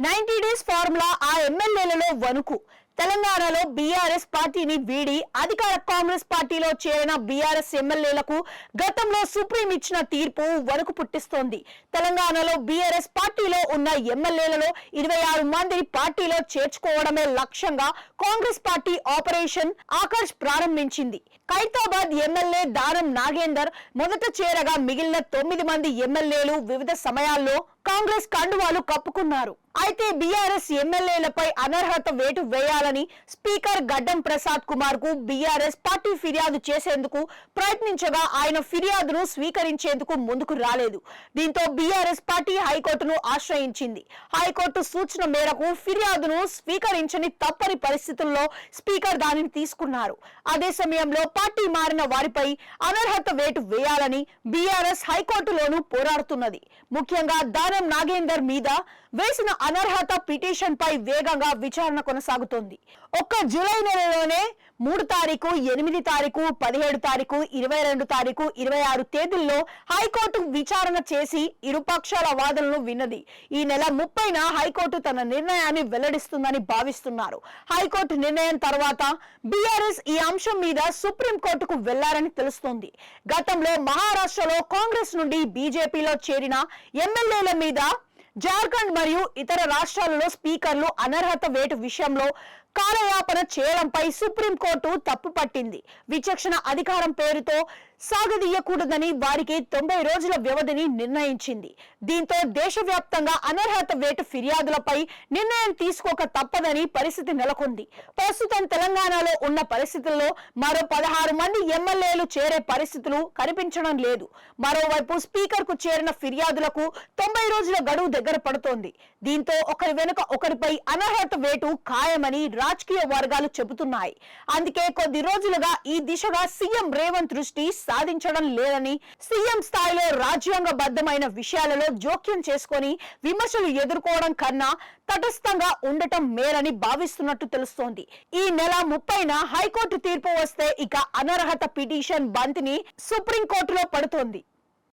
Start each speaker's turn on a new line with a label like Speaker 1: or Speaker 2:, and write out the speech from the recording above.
Speaker 1: Ninety days formula ఆ ఎమ్మెల్యేలలో వణుకు. తెలంగాణలో బీఆర్ఎస్ పార్టీని వీడి అధికార కాంగ్రెస్ పార్టీలో చేరిన బీఆర్ఎస్ ఎమ్మెల్యేలకు గతంలో సుప్రీం ఇచ్చిన తీర్పు వణుకు పుట్టిస్తోంది. తెలంగాణలో బీఆర్ఎస్ పార్టీలో ఉన్న ఎమ్మెల్యేలలో ఇరవై ఆరు మందిని పార్టీలో చేర్చుకోవడమే లక్ష్యంగా కాంగ్రెస్ పార్టీ ఆపరేషన్ ఆకర్ష్ ప్రారంభించింది. ఖైతాబాద్ ఎమ్మెల్యే దానం నాగేందర్ మొదట చేరగా మిగిలిన తొమ్మిది మంది ఎమ్మెల్యేలు వివిధ సమయాల్లో కాంగ్రెస్ కండువాలు కప్పుకున్నారు. అయితే బీఆర్ఎస్ ఎమ్మెల్యేలపై అనర్హత వేటు వేయాలి చేయాలని స్పీకర్ గడ్డం ప్రసాద్ కుమార్కు బీఆర్ఎస్ పార్టీ ఫిర్యాదు చేసేందుకు ప్రయత్నించగా ఆయన ఫిర్యాదును స్వీకరించేందుకు ముందుకు రాలేదు. దీంతో బీఆర్ఎస్ పార్టీ హైకోర్టును ఆశ్రయించింది. హైకోర్టు సూచన మేరకు ఫిర్యాదును స్వీకరించని తప్పని పరిస్థితుల్లో స్పీకర్ దానిని తీసుకున్నారు. అదే సమయంలో పార్టీ మారిన వారిపై అనర్హత వేటు వేయాలని బీఆర్ఎస్ హైకోర్టులోనూ పోరాడుతున్నది. ముఖ్యంగా దానం నాగేందర్ మీద వేసిన అనర్హత పిటిషన్ పై వేగంగా విచారణ కొనసాగుతోంది. ఒక్క జూలై నెలలోనే మూడు తారీఖు ఎనిమిది తారీఖు పదిహేడు తారీఖు ఇరవై రెండు తారీఖు ఇరవై ఆరు తేదీల్లో హైకోర్టు విచారణ చేసి ఇరుపక్షాల వాదనలు విన్నది. ఈ నెల ముప్పైన హైకోర్టు తన నిర్ణయాన్ని వెల్లడిస్తుందని భావిస్తున్నారు. హైకోర్టు నిర్ణయం తర్వాత బీఆర్ఎస్ ఈ అంశం మీద సుప్రీం కోర్టుకు వెళ్ళారని తెలుస్తోంది. గతంలో మహారాష్ట్రలో కాంగ్రెస్ నుండి బీజేపీలో చేరిన ఎమ్మెల్యేల మీద జార్ఖండ్ మరియు ఇతర రాష్ట్రాలలో స్పీకర్లు అనర్హత వేటు విషయంలో కాలయాపన చేయడంపై సుప్రీంకోర్టు తప్పు పట్టింది విచక్షణ అధికారం పేరుతో సాగదీయకూడదని వారికి తొంభై రోజుల వ్యవధిని నిర్ణయించింది. దీంతో దేశవ్యాప్తంగా అనర్హత వేటు ఫిర్యాదులపై నిర్ణయం తీసుకోక తప్పదని పరిస్థితి నెలకొంది. ప్రస్తుతం తెలంగాణలో ఉన్న పరిస్థితుల్లో మరో పదహారు మంది ఎమ్మెల్యేలు చేరే పరిస్థితులు కనిపించడం లేదు. మరోవైపు స్పీకర్కు చేరిన ఫిర్యాదులకు తొంభై రోజుల గడువు దగ్గర పడుతోంది. దీంతో ఒకరి వెనుక ఒకరిపై అనర్హత వేటు ఖాయమని రాజకీయ వర్గాలు చెబుతున్నాయి. అందుకే కొద్ది రోజులుగా ఈ దిశగా సీఎం రేవంత్ దృష్టి సాధించడం లేదని సీఎం స్థాయిలో రాజ్యాంగబద్ధమైన విషయాలలో జోక్యం చేసుకొని విమర్శలు ఎదుర్కోవడం కన్నా తటస్థంగా ఉండటం మేలని భావిస్తున్నట్టు తెలుస్తోంది. ఈ నెల ముప్పైన హైకోర్టు తీర్పు వస్తే ఇక అనర్హత పిటిషన్ బంతిని సుప్రీంకోర్టులో పడుతోంది.